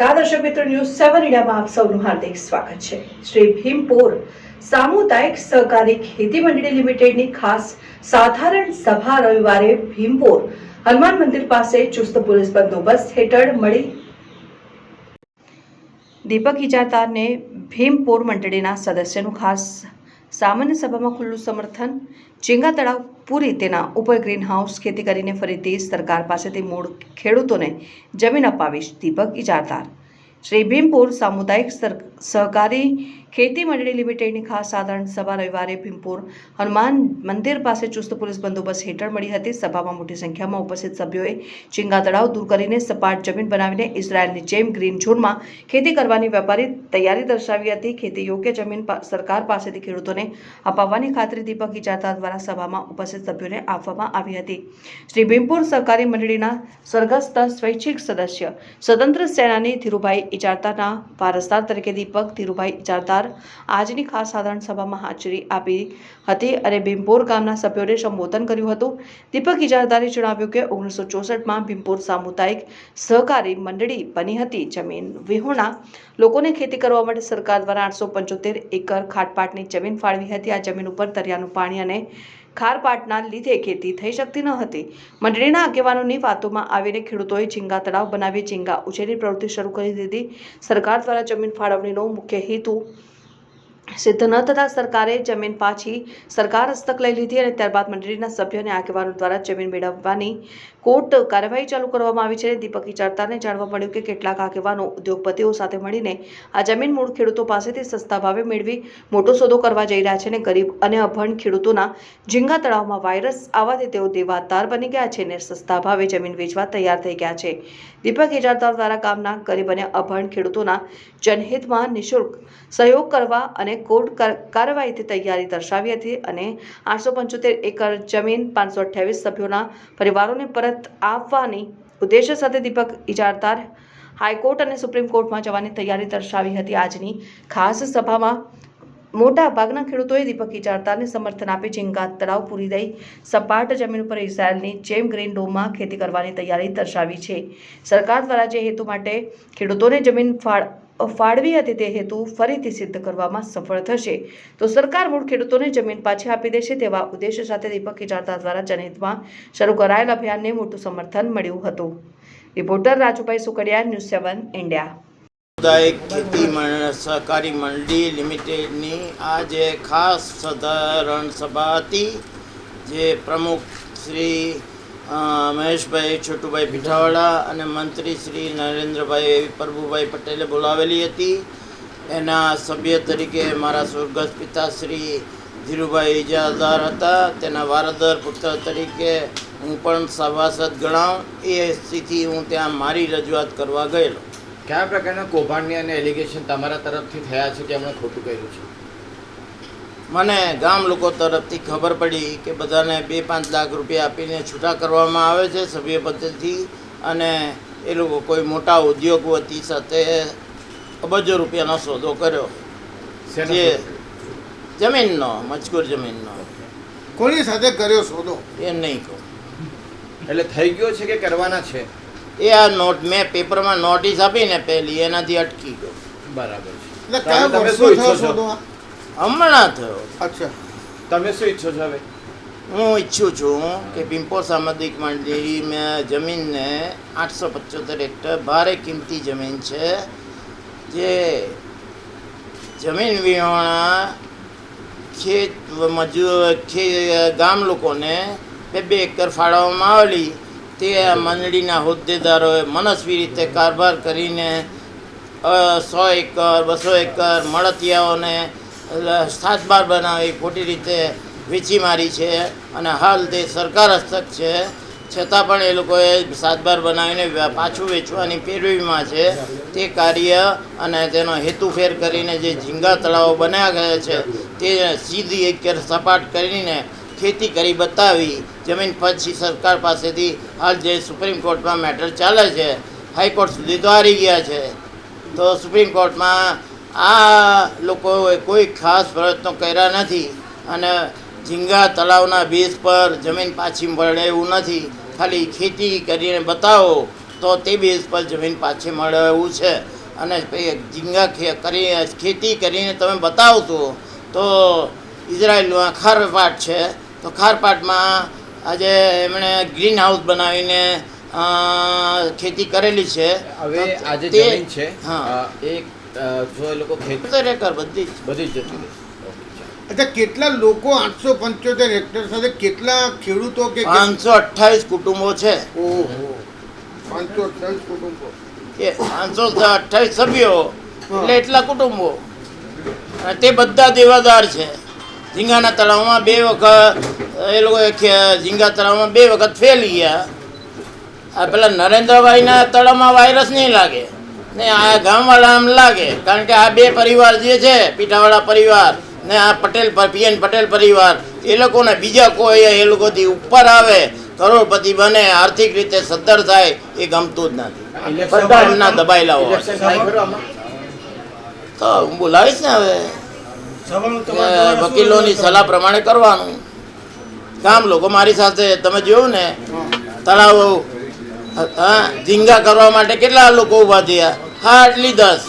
નમસ્કાર દર્શક મિત્રો ન્યૂઝ સેવન ઇન્ડિયામાં આપ સૌનું હાર્દિક સ્વાગત છે. શ્રી ભીમપુર સામુદાયિક સહકારી ખેતી મંડળી લિમિટેડની ખાસ સાધારણ સભા રવિવારે ભીમપુર હનુમાન મંદિર પાસે ચુસ્ત પોલીસ બંદોબસ્ત હેઠળ મળી. દીપક ઇજાદારને ભીમપુર મંડળીના સદસ્યનું ખાસ સામાન્ય સભામાં ખુલ્લું સમર્થન. ચીંગા તળાવ પૂરી તેના ઉપર ગ્રીન હાઉસ ખેતી કરીને ફરીથી સરકાર પાસેથી મૂળ ખેડૂતોને જમીન અપાવીશ દીપક ઇજારદાર શ્રી ભીમપુર સામુદાયિક સર- સહકારી ખેતી મંડળી લિમિટેડની ખાસ સાધારણ સભા રવિવારે ભીમપુર હનુમાન મંદિર પાસે ચુસ્ત પોલીસ બંદોબસ્ત હેઠળ મળી હતી. સભામાં મોટી સંખ્યામાં ઉપસ્થિત સભ્યોએ ચીંગા તળાવ દૂર કરીને સપાટ જમીન બનાવીને ઇઝરાયલની જેમ ગ્રીન ઝોનમાં ખેતી કરવાની વેપારી તૈયારી દર્શાવી હતી. ખેતી યોગ્ય જમીન સરકાર પાસેથી ખેડૂતોને અપાવવાની ખાતરી દીપક ઇજારદાર દ્વારા સભામાં ઉપસ્થિત સભ્યોને આપવામાં આવી હતી. શ્રી ભીમપુર સહકારી મંડળીના સ્વર્ગસ્થ સ્વૈચ્છિક સદસ્ય સ્વતંત્ર સેનાની ધીરુભાઈ ઇજારદારના વારસદાર તરીકે દીપક ધીરુભાઈ ઇજારદાર આજની ખાસ સાધારણ સભામાં હાજરી આપી હતી અને ભીમપુર ગામના સભ્યોને સંબોધન કર્યું હતું. દીપક ઇજારદારે જણાવ્યું કે ઓગણીસો ચોસઠમાં ભીમપુર સામુદાયિક સહકારી મંડળી બની હતી. જમીન વિહોણા લોકોને ખેતી કરવા માટે સરકાર દ્વારા આઠસો પંચોતેર એકર ખાટપાટની જમીન ફાળવી હતી. આ જમીન ઉપર દરિયાનું પાણી અને ખારપાટના લીધે ખેતી થઈ શકતી ન હતી. મંડળીના આગેવાનોની વાતોમાં આવીને ખેડૂતોએ ઝીંગા તળાવ બનાવી ઝીંગા ઉછેરની પ્રવૃત્તિ શરૂ કરી દીધી. સરકાર દ્વારા જમીન ફાળવણીનો મુખ્ય હેતુ સિદ્ધ ન થતાં સરકારે જમીન પાછી સરકાર હસ્તક લઈ લીધી અને ત્યારબાદ મંડળીના સભ્ય અને આગેવાનો દ્વારા જમીન મેળવવાની કોર્ટ કાર્યવાહી ચાલુ કરવામાં આવી છે. દીપક ઇચારતાને જાણવા મળ્યું કે કેટલાક આગેવાનો, ઉદ્યોગપતિઓ સાથે મળીને આ જમીન મૂળ ખેડૂતો પાસેથી સસ્તા ભાવે મેળવી મોટો સોદો કરવા જઈ રહ્યા છે અને ગરીબ અને અભણ ખેડૂતોના ઝીંગા તળાવમાં વાયરસ આવવાથી તેઓ દેવાદાર બની ગયા છે અને સસ્તા ભાવે જમીન વેચવા તૈયાર થઈ ગયા છે. દીપક ઇજારદાર દ્વારા ગામના ગરીબ અને અભણ ખેડૂતોના જનહિતમાં નિઃશુલ્ક સહયોગ કરવા અને કોર્ટ કાર્યવાહીથી તૈયારી દર્શાવી હતી અને આઠસો પંચોતેર એકર જમીન, પાંચસો અઠ્યાવીસ સભ્યોના પરિવારોને પરત આપવાની ઉદ્દેશ્ય સાથે દીપક ઇજારદાર હાઈકોર્ટ અને સુપ્રીમ કોર્ટમાં જવાની તૈયારી દર્શાવી હતી. આજની ખાસ સભામાં મોટા ભાગના ખેડૂતોએ દીપક ઇજારદારને સમર્થન આપી ઝીંગા તળાવ પૂરી દઈ સપાટ જમીન ઉપર ઇઝરાયલની જેમ ગ્રીન ડોમમાં ખેતી કરવાની તૈયારી દર્શાવી છે. સરકાર દ્વારા જે હેતુ માટે ખેડૂતોને જમીન ફાળ ફાળવી હતી તે હેતુ ફરીથી સિદ્ધ કરવામાં સફળ થશે. તો સરકાર મૂળ ખેડૂતોને જમીન પાછી આપી દેશે તેવા ઉદ્દેશ્ય સાથે દીપક ઇજારદાર દ્વારા જનહિતમાં શરૂ કરાયેલ અભિયાનને મોટું સમર્થન મળ્યું હતું. Reporter Rajubhai Sukadiya, news seven, India. સામુદાયિક ખેતી સહકારી મંડળી લિમિટેડની આ જે ખાસ સાધારણ સભા હતી, જે પ્રમુખ શ્રી મહેશભાઈ, છોટુભાઈ પીઠાવાળા અને મંત્રી શ્રી નરેન્દ્રભાઈ પ્રભુભાઈ પટેલે બોલાવેલી હતી. એના સભ્ય તરીકે મારા સ્વર્ગસ્થ પિતાશ્રી ધીરુભાઈ ઇજાદાર હતા. તેના વારદર પુત્ર તરીકે હું પણ સભાસદ ગણાવ એ સ્થિતિ હું ત્યાં મારી રજૂઆત કરવા ગયેલો. કયા પ્રકારના કૌભાંડની અને એલિગેશન તમારા તરફથી થયા છે કે એમણે ખોટું કર્યું છે? મને ગામ લોકો તરફથી ખબર પડી કે બધાને બે પાંચ લાખ રૂપિયા આપીને છૂટા કરવામાં આવે છે સભ્ય પદ્ધતિ અને એ લોકો કોઈ મોટા ઉદ્યોગપતિ સાથે અબજો રૂપિયાનો સોદો કર્યો. જે જમીનનો મજકૂર જમીનનો. કોની સાથે કર્યો સોદો? એ નહીં કહું. એટલે થઈ ગયો છે કે કરવાના છે? એ આ નોટ મેં પેપરમાં નોટિસ આપીને પહેલી એનાથી અટકી ગયો. બરાબર એટલે છે કયા તમે વર્ષો થયો સોદો? હમણાં થયો. અચ્છા. તમે શું ઈચ્છો છો હવે? હું ઈચ્છું છું કે પિંપો સામાજિક મંડળીમાં જમીનને આઠસો પંચોતેર હેક્ટર ભારે કિંમતી જમીન છે જે જમીન વિહોણા ખેત મજૂર ખે ગામ લોકોને બે બે એકર ફાળવવામાં આવેલી. તે આ મંડળીના હોદ્દેદારોએ મનસ્વી રીતે કારભાર કરીને સો એકર બસો એકર મળતિયાઓને સાતબાર બનાવી, ખોટી રીતે વેચી મારી છે અને હાલ તે સરકાર હસ્તક છે. છતાં પણ એ લોકોએ સાતબાર બનાવીને પાછું વેચવાની પેરવીમાં છે. તે કાર્ય અને તેનો હેતુફેર કરીને જે ઝીંગા તળાવો બનાવ્યા ગયા છે, તે સીધી એક સપાટ કરીને ખેતી કરી બતાવી. જમીન પછી સરકાર પાસેથી હાલ જે સુપ્રીમ કોર્ટમાં મેટર ચાલે છે હાઈકોર્ટ સુધી તો હારી ગયા છે. તો સુપ્રીમ કોર્ટમાં આ લોકોએ કોઈ ખાસ પ્રયત્નો કર્યા નથી અને ઝીંગા તળાવના બેઝ પર જમીન પાછી મળે એવું નથી. ખાલી ખેતી કરીને બતાવો તો તે બેઝ પર જમીન પાછી મળે એવું છે. અને ઝીંગા કરી ખેતી કરીને તમે બતાવશો તો ઇઝરાયલમાં ખારપાટ છે. તો ખારપાટમાં આજે એમણે ગ્રીન હાઉસ બનાવીને ખેતી કરેલી છે. હવે તો આ જે તે- જમીન છે હા. અ, એ અ, જો એ લોકો ખેતર એકર બધી બધી જ જતી રહેશે. અચ્છા કેટલા લોકો આઠસો પંચોતેર હેક્ટર સાથે કેટલા ખેડૂતો કે પાંચસો અઠ્ઠાવીસ કુટુંબો છે. ઓહો પાંચસો અઠ્ઠાવીસ કુટુંબો. એ પાંચસો અઠ્ઠાવીસ સભ્યો એટલે એટલા કુટુંબો. તે બધા દેવાદાર છે. ઝીંગાના તળાવમાં બે વખત એ લોકો ઝીંગા તળાવમાં બે વખત ફેલ ગયા. આ પેલા નરેન્દ્રભાઈના તળાવમાં વાયરસ નહીં લાગે. ને આ ગામવાળા આમ લાગે કારણ કે આ બે પરિવાર જે છે પીઠાવાળા પરિવાર ને આ પટેલ પ- પીએન પટેલ પરિવાર એ લોકોને બીજા કોઈ એ લોકોથી ઉપર આવે કરોડપતિ બને આર્થિક રીતે સદ્ધર થાય એ ગમતું જ નથી. બધા એમના દબાયેલા હોય? તો હું બોલાવીશ ને હવે? વકીલોની સલાહ પ્રમાણે કરવાનું. ગામ લોકો મારી સાથે તમે જોયું ને? તળાવ હા ઝીંગા કરવા માટે કેટલા લોકો ઊભા થયા? હા આટલી દસ.